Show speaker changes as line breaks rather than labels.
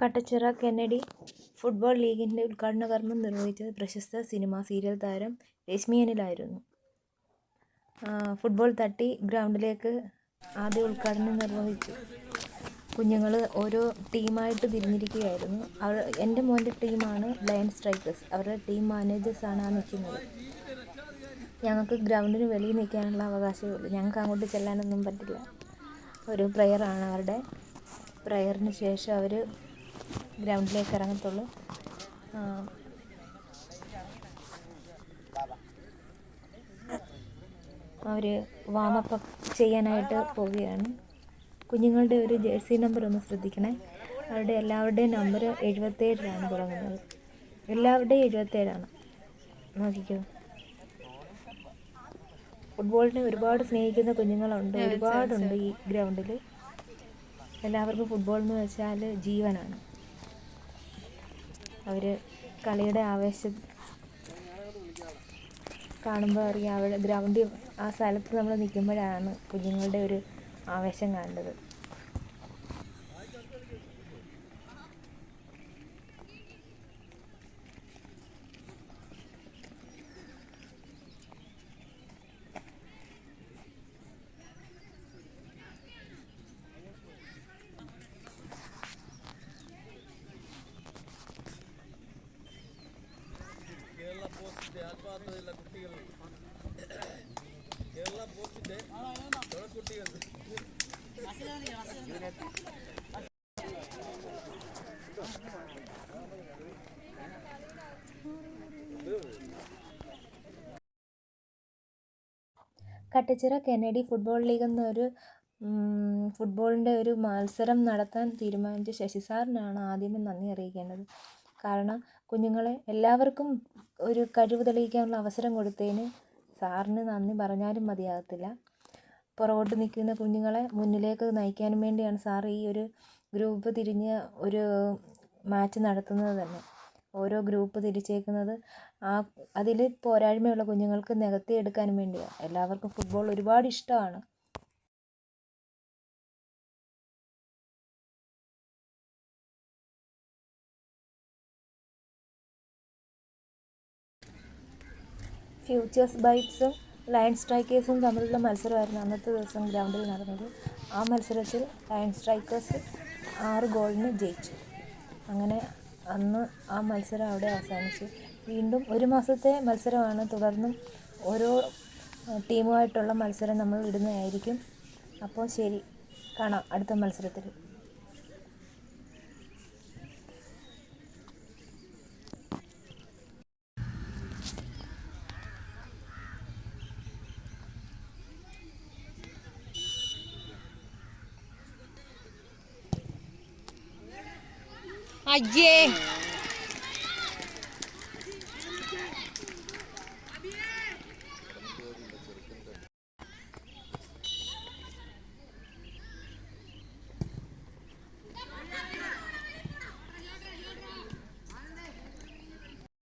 Kattachira Kennedy football ലീഗിന്റെ ഉദ്ഘാടന കർമ്മം നിർവഹിച്ചത് പ്രശസ്ത സിനിമാ സീരിയൽ താരം രശ്മിയനിലായിരുന്നു ഫുട്ബോൾ തട്ടി ഗ്രൗണ്ടിലേക്ക് ആദ്യ ഉദ്ഘാടനം നിർവഹിച്ചു. കുഞ്ഞുങ്ങൾ ഓരോ ടീമായിട്ട് തിരിഞ്ഞിരിക്കുകയായിരുന്നു. അവർ എന്റെ മോന്റെ ടീമാണ് ലയൺ സ്ട്രൈക്കേഴ്സ്. അവരുടെ ടീം മാനേജേഴ്സാണ് ആ നിൽക്കുന്നത്. ഞങ്ങൾക്ക് ഗ്രൗണ്ടിന് വെളിയിൽ നിൽക്കാനുള്ള അവകാശമേ ഉള്ളൂ ഞങ്ങൾക്ക് അങ്ങോട്ട് ചെല്ലാനൊന്നും പറ്റില്ല. ഒരു പ്രെയറാണ് അവരുടെ. പ്രയറിന് ശേഷം അവർ ഗ്രൗണ്ടിലേക്ക് ഇറങ്ങത്തുള്ളൂ. അവർ വാമപ്പ് ചെയ്യാനായിട്ട് പോവുകയാണ്. കുഞ്ഞുങ്ങളുടെ ഒരു ജേഴ്സി നമ്പർ ഒന്ന് ശ്രദ്ധിക്കണേ. അവരുടെ എല്ലാവരുടെയും നമ്പർ എഴുപത്തേഴിലാണ് തുടങ്ങുന്നത്. എല്ലാവരുടെയും എഴുപത്തേഴാണ് നോക്കിക്കോ. ഫുട്ബോളിനെ ഒരുപാട് സ്നേഹിക്കുന്ന കുഞ്ഞുങ്ങളുണ്ട്. ഒരുപാടുണ്ട് ഈ ഗ്രൗണ്ടിൽ എല്ലാവർക്കും ഫുട്ബോൾ എന്ന് വെച്ചാൽ ജീവനാണ്. അവർ കളിയുടെ ആവേശം കാണുമ്പോൾ അറിയാം. അവിടെ ഗ്രൗണ്ടിൽ ആ സ്ഥലത്ത് നമ്മൾ നിൽക്കുമ്പോഴാണ് കുഞ്ഞുങ്ങളുടെ ഒരു ആവേശം കാണേണ്ടത്
കേരള ആത്മാർത്ഥതയുള്ള കുട്ടികൾ കേരള പോസ്റ്റിന്റെ കുട്ടികൾ
കട്ടച്ചിറ കെനഡി ഫുട്ബോൾ ലീഗ് എന്നൊരു ഫുട്ബോളിന്റെ ഒരു മത്സരം നടത്താൻ തീരുമാനിച്ച ശശി സാറിനാണ് ആദ്യമേ നന്ദി അറിയിക്കേണ്ടത്. കാരണം കുഞ്ഞുങ്ങളെ എല്ലാവർക്കും ഒരു കഴിവ് തെളിയിക്കാനുള്ള അവസരം കൊടുത്തതിന് സാറിന് നന്ദി പറഞ്ഞാലും മതിയാകത്തില്ല. പുറകോട്ട് നിൽക്കുന്ന കുഞ്ഞുങ്ങളെ മുന്നിലേക്ക് നയിക്കാനും വേണ്ടിയാണ് സാർ ഈ ഒരു ഗ്രൂപ്പ് തിരിഞ്ഞ് ഒരു മാച്ച് നടത്തുന്നത് തന്നെ. ഓരോ ഗ്രൂപ്പ് തിരിച്ചേക്കുന്നത് ആ അതിൽ പോരായ്മയുള്ള കുഞ്ഞുങ്ങൾക്ക് നികത്തി എടുക്കാനും വേണ്ടിയാണ് എല്ലാവർക്കും ഫുട്ബോൾ ഒരുപാട് ഇഷ്ടമാണ്. ഫ്യൂച്ചേഴ്സ് ബൈറ്റ്സും ലയൺ സ്ട്രൈക്കേഴ്സും തമ്മിലുള്ള മത്സരമായിരുന്നു അന്നത്തെ ദിവസം ഗ്രൗണ്ടിൽ നടന്നത്. ആ മത്സരത്തിൽ ലയൺ സ്ട്രൈക്കേഴ്സ് ആറ് ഗോളിന് ജയിച്ചു. അങ്ങനെ അന്ന് ആ മത്സരം അവിടെ അവസാനിച്ചു. വീണ്ടും ഒരു മാസത്തെ മത്സരമാണ്. തുടർന്നും ഓരോ ടീമുമായിട്ടുള്ള മത്സരം നമ്മൾ ഇടുന്നതായിരിക്കും. അപ്പോൾ ശരി. കാണാം അടുത്ത മത്സരത്തിൽ.
Ayer.